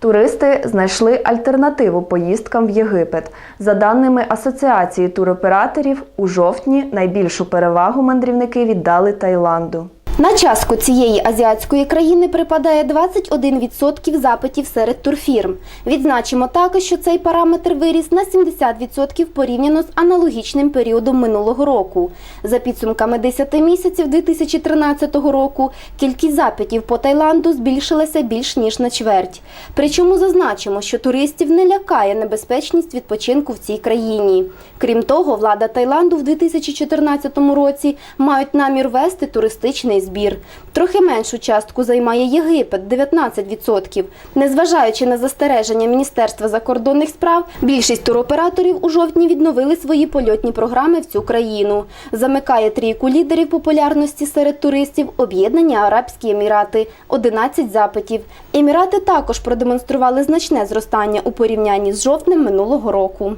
Туристи знайшли альтернативу поїздкам в Єгипет. За даними Асоціації туроператорів, у жовтні найбільшу перевагу мандрівники віддали Таїланду. На частку цієї азіатської країни припадає 21% запитів серед турфірм. Відзначимо також, що цей параметр виріс на 70% порівняно з аналогічним періодом минулого року. За підсумками 10 місяців 2013 року кількість запитів по Таїланду збільшилася більш ніж на чверть. Причому зазначимо, що туристів не лякає небезпечність відпочинку в цій країні. Крім того, влада Таїланду в 2014 році мають намір вести туристичний збір. Трохи меншу частку займає Єгипет 19%. Незважаючи на застереження Міністерства закордонних справ, більшість туроператорів у жовтні відновили свої польотні програми в цю країну. Замикає трійку лідерів популярності серед туристів Об'єднані Арабські Емірати 11 запитів. Емірати також продемонстрували значне зростання у порівнянні з жовтнем минулого року.